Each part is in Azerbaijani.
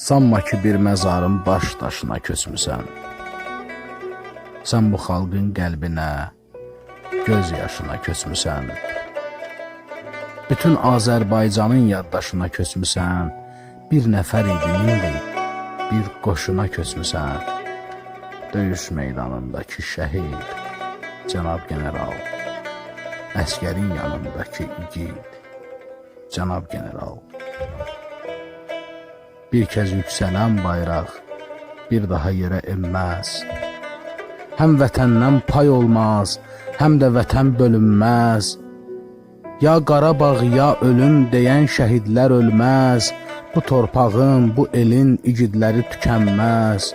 Sanma ki bir məzarın baş daşına köçmüsən. Sən bu xalqın qəlbinə, göz yaşına köçmüsən. Bütün Azərbaycanın yaddaşına köçmüsən. Bir nəfər idin indi, bir qoşuna köçmüsən. Döyüş meydanındakı şəhid, cənab general. Əskərin yanındakı igid, cənab general. Bir kez yükselen bayraq bir daha yerə enməz. Həm vətəndən pay olmaz, həm də vətən bölünməz. Ya Qarabağ ya ölüm deyən şəhidlər ölməz. Bu torpağın, bu elin igidləri tükənməz.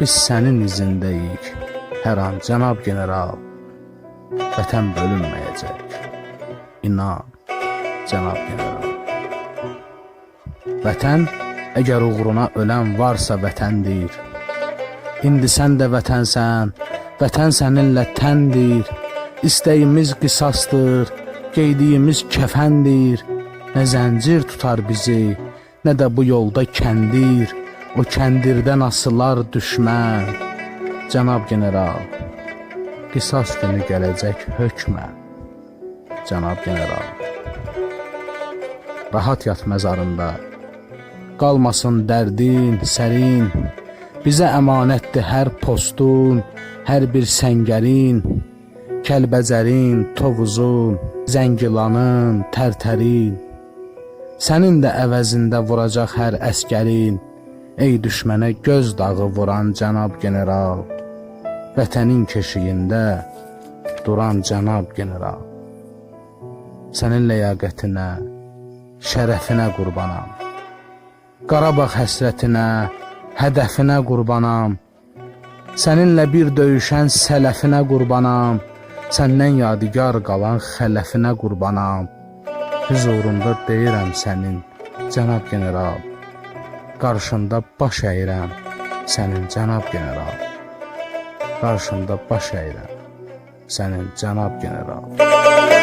Biz sənin izindəyik. Hər an cənab general. Vətən bölünməyəcək. İnan, cənab general. Vətən əgər uğruna ölən varsa vətəndir. İndi sən də vətənsən, vətən səninlə təndir. İstəyimiz qisasdır, geydiyimiz kəfəndir. Nə zəncir tutar bizi, nə də bu yolda kəndir. O kəndirdən asılar düşmən. Cənab general, qisas günü gələcək hökmən. Cənab general, rahat yat məzarında. Qalmasın dərdin, sərin. Bizə əmanətdir hər postun, hər bir səngərin, Kəlbəcərin, Tovuzun, Zəngilanın, Tərtərin. Sənin də əvəzində vuracaq hər əskərin. Ey düşmənə göz dağı vuran cənab general. Vətənin keşiyində duran cənab general. Sənin ləyaqətinə, şərəfinə qurbanam. Qarabağ həsrətinə, hədəfinə qurbanam. Səninlə bir döyüşən sələfinə qurbanam. Səndən yadigar qalan xələfinə qurbanam. Hüzurunda deyirəm sənin, cənab general. Qarşında baş əyirəm sənin cənab general. Qarşında baş əyirəm sənin cənab general.